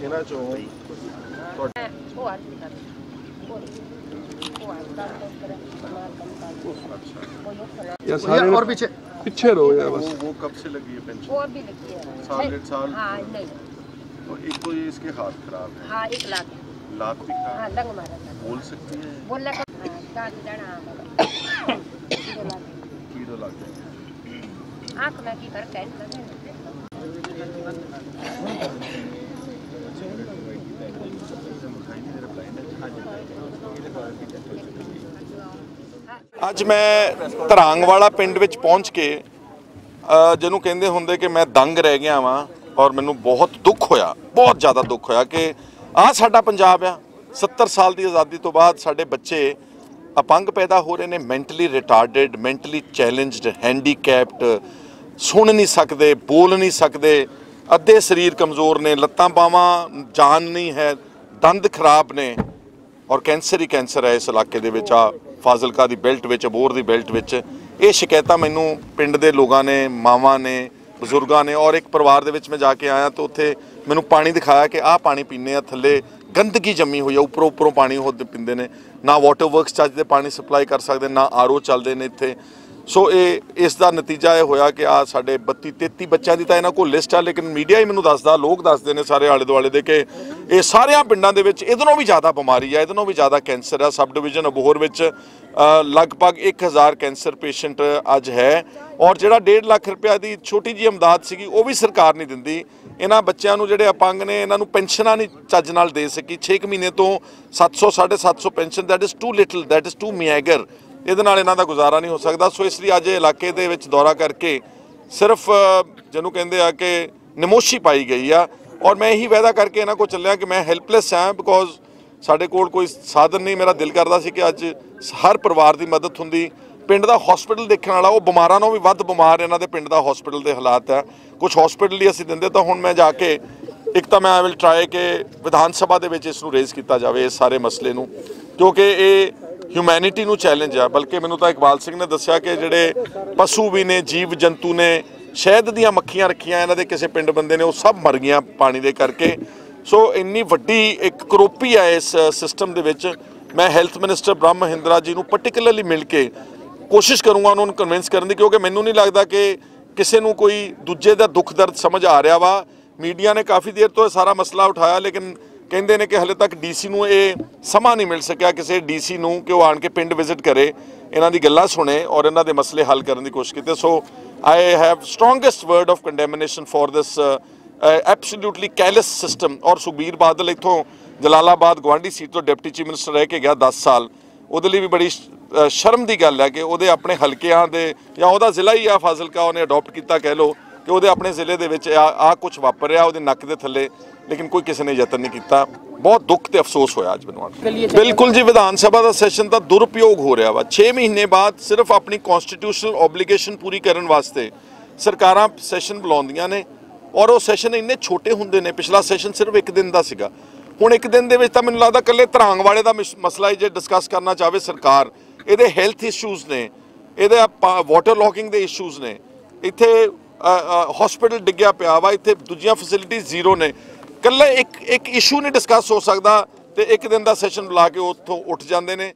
कहना चाहूँ और पीछे पीछे रहो यार बस। वो कब से लगी है पेंशन और भी लगी है। साल डेढ़ साल? हाँ नहीं। तो एक तो ये इसके हाथ खराब है। हाँ एक लाख लाख भी खा हाँ लग मारा था। बोल सकती हाँ, है? बोलना का दादी दाना कीड़ो लाग कीड़ो लाग आँख में की कर कैंसर लगे। ਅੱਜ ਮੈਂ ਧਰਾਂਗ ਵਾਲਾ ਪਿੰਡ ਵਿੱਚ ਪਹੁੰਚ ਕੇ ਜਿਹਨੂੰ ਕਹਿੰਦੇ ਹੁੰਦੇ ਕਿ ਮੈਂ ਦੰਗ ਰਹਿ ਗਿਆ ਵਾਂ ਔਰ ਮੈਨੂੰ ਬਹੁਤ ਦੁੱਖ ਹੋਇਆ, ਬਹੁਤ ਜ਼ਿਆਦਾ ਦੁੱਖ ਹੋਇਆ ਕਿ ਆਹ ਸਾਡਾ ਪੰਜਾਬ ਆ। 70 ਸਾਲ ਦੀ ਆਜ਼ਾਦੀ ਤੋਂ ਬਾਅਦ ਸਾਡੇ ਬੱਚੇ ਅਪੰਗ ਪੈਦਾ ਹੋ ਰਹੇ ਨੇ mentally retarded mentally challenged handicapped ਸੁਣ ਨਹੀਂ ਸਕਦੇ, ਬੋਲ ਨਹੀਂ ਸਕਦੇ, ਅੱਧੇ ਸਰੀਰ ਕਮਜ਼ੋਰ ਨੇ, ਲੱਤਾਂ ਬਾਹਾਂ ਜਾਨ ਨਹੀਂ ਹੈ, ਦੰਦ ਖਰਾਬ ਨੇ ਔਰ ਕੈਂਸਰ ਹੀ ਕੈਂਸਰ ਹੈ ਇਸ ਇਲਾਕੇ ਦੇ ਵਿੱਚ। ਆ ਫਾਜ਼ਿਲਕਾ ਦੀ ਬੈਲਟ ਵਿੱਚ ਅਬੋਰ ਦੀ ਬੈਲਟ ਵਿੱਚ। ਇਹ ਸ਼ਿਕਾਇਤਾਂ ਮੈਨੂੰ ਪਿੰਡ ਦੇ ਲੋਕਾਂ ਨੇ, ਮਾਵਾਂ ਨੇ, ਬਜ਼ੁਰਗਾਂ ਨੇ ਔਰ ਇੱਕ ਪਰਿਵਾਰ ਦੇ ਵਿੱਚ ਮੈਂ ਜਾ ਕੇ ਆਇਆ ਤਾਂ ਉੱਥੇ ਮੈਨੂੰ ਪਾਣੀ ਦਿਖਾਇਆ ਕਿ ਆਹ ਪਾਣੀ ਪੀਂਦੇ ਆ, ਥੱਲੇ ਗੰਦਗੀ ਜੰਮੀ ਹੋਈ ਆ, ਉੱਪਰੋਂ ਉੱਪਰੋਂ ਪਾਣੀ ਉਹ ਪੀਂਦੇ ਨੇ। ਨਾ ਵਾਟਰ ਵਰਕਸ ਚੱਜ ਦੇ ਪਾਣੀ ਸਪਲਾਈ ਕਰ ਸਕਦੇ, ਨਾ ਆਰਓ ਚੱਲਦੇ ਨੇ ਇੱਥੇ। ਸੋ ਇਹ ਇਸ ਦਾ ਨਤੀਜਾ ਇਹ ਹੋਇਆ ਕਿ ਆ ਸਾਡੇ 32 33 ਬੱਚਿਆਂ ਦੀ ਤਾਂ ਇਹਨਾਂ ਕੋਲ ਲਿਸਟ ਆ ਲੇਕਿਨ ਮੀਡੀਆ ਹੀ ਮੈਨੂੰ ਦੱਸਦਾ ਲੋਕ ਦੱਸਦੇ ਨੇ ਸਾਰੇ ਆਲੇ ਦੁਆਲੇ ਦੇ ਕਿ ਇਹ ਸਾਰਿਆਂ ਪਿੰਡਾਂ ਦੇ ਵਿੱਚ ਇਹਦੇ ਨਾਲੋਂ ਵੀ ਜ਼ਿਆਦਾ ਬਿਮਾਰੀ ਆ ਇਹਦੇ ਨਾਲੋਂ ਵੀ ਜ਼ਿਆਦਾ ਕੈਂਸਰ ਆ। ਸਬ ਡਿਵੀਜ਼ਨ ਅਬੋਹਰ ਵਿੱਚ ਅ, ਲਗਭਗ 1000 ਕੈਂਸਰ ਪੇਸ਼ੈਂਟ ਅੱਜ ਹੈ। ਔਰ ਜਿਹੜਾ 1.5 ਲੱਖ ਰੁਪਏ ਦੀ ਛੋਟੀ ਜੀ ਅਮਦਾਦ ਸੀਗੀ ਉਹ ਵੀ ਸਰਕਾਰ ਨਹੀਂ ਦਿੰਦੀ। ਇਹਨਾਂ ਬੱਚਿਆਂ ਨੂੰ ਜਿਹੜੇ ਅਪੰਗ ਨੇ ਇਹਨਾਂ ਨੂੰ ਪੈਨਸ਼ਨਾਂ ਨਹੀਂ ਚੱਜ ਨਾਲ ਦੇ ਸਕੀ। 6 ਮਹੀਨੇ ਤੋਂ 700 750 pension that is too little that is too meagre ਇਹਦੇ ਨਾਲ ਇਹਨਾਂ ਦਾ ਗੁਜ਼ਾਰਾ ਨਹੀਂ ਹੋ ਸਕਦਾ। ਸੋ ਇਸ ਲਈ ਅੱਜ ਇਹ ਇਲਾਕੇ ਦੇ ਵਿੱਚ ਦੌਰਾ ਕਰਕੇ ਸਿਰਫ ਜਿਹਨੂੰ ਕਹਿੰਦੇ ਆ ਕਿ ਨਿਮੋਸ਼ੀ ਪਾਈ ਗਈ ਆ। ਔਰ ਮੈਂ ਇਹੀ ਵਾਅਦਾ ਕਰਕੇ ਇਹਨਾਂ ਕੋਲ ਚੱਲਿਆ ਕਿ ਮੈਂ ਹੈਲਪਲੈਸ ਹਾਂ ਬਿਕੋਜ਼ ਸਾਡੇ ਕੋਲ ਕੋਈ ਸਾਧਨ ਨਹੀਂ। ਮੇਰਾ ਦਿਲ ਕਰਦਾ ਸੀ ਕਿ ਅੱਜ ਹਰ ਪਰਿਵਾਰ ਦੀ ਮਦਦ ਹੁੰਦੀ। ਪਿੰਡ ਦਾ ਹਸਪੀਟਲ ਦੇਖਣ ਵਾਲਾ, ਉਹ ਬਿਮਾਰਾਂ ਨਾਲੋਂ ਵੀ ਵੱਧ ਬਿਮਾਰ ਇਹਨਾਂ ਦੇ ਪਿੰਡ ਦਾ ਹਸਪੀਟਲ ਦੇ ਹਾਲਾਤ ਹੈ ਕੁਝ ਹਸਪੀਟਲ ਹੀ ਅਸੀਂ ਦਿੰਦੇ ਤਾਂ ਹੁਣ ਮੈਂ ਜਾ ਕੇ, ਇੱਕ ਤਾਂ ਮੈਂ ਆਈ ਵਿਲ ਟਰਾਈ ਕਿ ਵਿਧਾਨ ਸਭਾ ਦੇ ਵਿੱਚ ਇਸ ਨੂੰ ਰੇਜ਼ ਕੀਤਾ ਜਾਵੇ, ਇਸ ਸਾਰੇ ਮਸਲੇ ਨੂੰ। ਕਿਉਂਕਿ ਇਹ ਹਿਊਮੈਨਿਟੀ ਨੂੰ ਚੈਲੰਜ ਆ। ਬਲਕਿ ਮੈਨੂੰ ਤਾਂ ਇਕਬਾਲ ਸਿੰਘ ਨੇ ਦੱਸਿਆ ਕਿ ਜਿਹੜੇ ਪਸ਼ੂ ਵੀ ਨੇ, ਜੀਵ ਜੰਤੂ ਨੇ, ਸ਼ਹਿਦ ਦੀਆਂ ਮੱਖੀਆਂ ਰੱਖੀਆਂ, ਇਹਨਾਂ ਦੇ ਕਿਸੇ ਪਿੰਡ ਬੰਦੇ ਨੇ, ਉਹ ਸਭ ਮਰ ਗਈਆਂ ਪਾਣੀ ਦੇ ਕਰਕੇ। ਸੋ ਇੰਨੀ ਵੱਡੀ ਇੱਕ ਕਰੋਪੀ ਆ ਇਸ ਸਿਸਟਮ ਦੇ ਵਿੱਚ। ਮੈਂ ਹੈਲਥ ਮਿਨਿਸਟਰ ਬ੍ਰਹਮ ਮਹਿੰਦਰਾ ਜੀ ਨੂੰ ਪਾਰਟਿਕੂਲਰਲੀ ਮਿਲ ਕੇ ਕੋਸ਼ਿਸ਼ ਕਰੂੰਗਾ ਉਹਨਾਂ ਨੂੰ ਕਨਵਿੰਸ ਕਰਨ ਦੀ, ਕਿਉਂਕਿ ਮੈਨੂੰ ਨਹੀਂ ਲੱਗਦਾ ਕਿ ਕਿਸੇ ਨੂੰ ਕੋਈ ਦੂਜੇ ਦਾ ਦੁੱਖ ਦਰਦ ਸਮਝ ਆ ਰਿਹਾ ਵਾ। ਮੀਡੀਆ ਨੇ ਕਾਫੀ ਦੇਰ ਤੋਂ ਇਹ ਸਾਰਾ ਮਸਲਾ ਉਠਾਇਆ, ਲੇਕਿਨ ਕਹਿੰਦੇ ਨੇ ਕਿ ਹਲੇ ਤੱਕ ਡੀਸੀ ਨੂੰ ਇਹ ਸਮਾਂ ਨਹੀਂ ਮਿਲ ਸਕਿਆ ਕਿਸੇ ਡੀਸੀ ਨੂੰ ਕਿ ਉਹ ਆਣ ਕੇ ਪਿੰਡ ਵਿਜ਼ਿਟ ਕਰੇ। ਇਹਨਾਂ ਦੀ ਗੱਲਾਂ ਸੁਣੇ ਔਰ ਇਹਨਾਂ ਦੇ ਮਸਲੇ ਹੱਲ ਕਰਨ ਦੀ ਕੋਸ਼ਿਸ਼ ਕੀਤੇ। So I have strongest word of condemnation for this absolutely callous system ਔਰ ਸੁਖਬੀਰ ਬਾਦਲ ਇੱਥੋਂ ਜਲਾਲਾਬਾਦ ਗਵਾਂਢੀ ਸੀਟ ਤੋਂ ਡਿਪਟੀ ਚੀਫ ਮਿਨਿਸਟਰ ਰਹਿ ਕੇ ਗਿਆ 10 ਸਾਲ। ਉਹਦੇ ਲਈ ਵੀ ਬੜੀ ਸ਼ਰਮ ਦੀ ਗੱਲ ਹੈ ਕਿ ਉਹਦੇ ਆਪਣੇ ਹਲਕਿਆਂ ਦੇ ਜਾਂ ਉਹਦਾ ਜ਼ਿਲ੍ਹਾ ਹੀ ਆ ਫਾਜ਼ਿਲਕਾ, ਉਹਨੇ ਅਡਾਪਟ ਕੀਤਾ ਕਹਿ ਲੋ ਕਿ ਉਹਦੇ ਆਪਣੇ ਜ਼ਿਲ੍ਹੇ ਦੇ ਵਿੱਚ ਆ ਆ ਕੁਝ ਵਾਪਰ ਰਿਹਾ ਉਹਦੇ ਨੱਕ ਦੇ ਥੱਲੇ ਲੇਕਿਨ ਕੋਈ ਕਿਸੇ ਨੇ ਯਤਨ ਨਹੀਂ ਕੀਤਾ। ਬਹੁਤ ਦੁੱਖ ਤੇ ਅਫਸੋਸ ਹੋਇਆ ਅੱਜ ਮੈਨੂੰ। ਬਿਲਕੁਲ ਜੀ ਵਿਧਾਨ ਸਭਾ ਦਾ ਸੈਸ਼ਨ ਦਾ ਦੁਰਉਪਯੋਗ ਹੋ ਰਿਹਾ ਵਾ। 6 ਮਹੀਨੇ ਬਾਅਦ ਸਿਰਫ ਆਪਣੀ ਕਨਸਟੀਟਿਊਸ਼ਨਲ ਆਬਲੀਗੇਸ਼ਨ ਪੂਰੀ ਕਰਨ ਵਾਸਤੇ ਸਰਕਾਰਾਂ ਸੈਸ਼ਨ ਬੁਲਾਉਂਦੀਆਂ ਨੇ ਔਰ ਉਹ ਸੈਸ਼ਨ ਇੰਨੇ ਛੋਟੇ ਹੁੰਦੇ ਨੇ। ਪਿਛਲਾ ਸੈਸ਼ਨ ਸਿਰਫ ਇੱਕ ਦਿਨ ਦਾ ਸੀਗਾ। ਹੁਣ ਇੱਕ ਦਿਨ ਦੇ ਵਿੱਚ ਤਾਂ ਮੈਨੂੰ ਲੱਗਦਾ ਇਕੱਲੇ ਧਰਾਂਗ ਵਾਲੇ ਦਾ ਮਿਸ- ਮਸਲਾ ਜੇ ਡਿਸਕਸ ਕਰਨਾ ਚਾਹਵੇ ਸਰਕਾਰ ਇਹਦੇ ਹੈਲਥ ਇਸ਼ੂਜ਼ ਨੇ ਇਹਦੇ ਵਾਟਰ ਲੌਕਿੰਗ ਦੇ ਇਸ਼ੂਜ਼ ਨੇ। ਇੱਥੇ ਹਸਪੀਟਲ ਡਿੱਗਿਆ ਪਿਆ ਵਾ, ਇੱਥੇ ਦੂਜੀਆਂ ਫੈਸਿਲਿਟੀ ਜ਼ੀਰੋ ਨੇ। ਇਕੱਲੇ ਇੱਕ ਇੱਕ ਇਸ਼ੂ ਨਹੀਂ ਡਿਸਕਸ ਹੋ ਸਕਦਾ ਤੇ ਇੱਕ ਦਿਨ ਦਾ ਸੈਸ਼ਨ ਬੁਲਾ ਕੇ ਉੱਥੋਂ ਉੱਠ ਜਾਂਦੇ ਨੇ।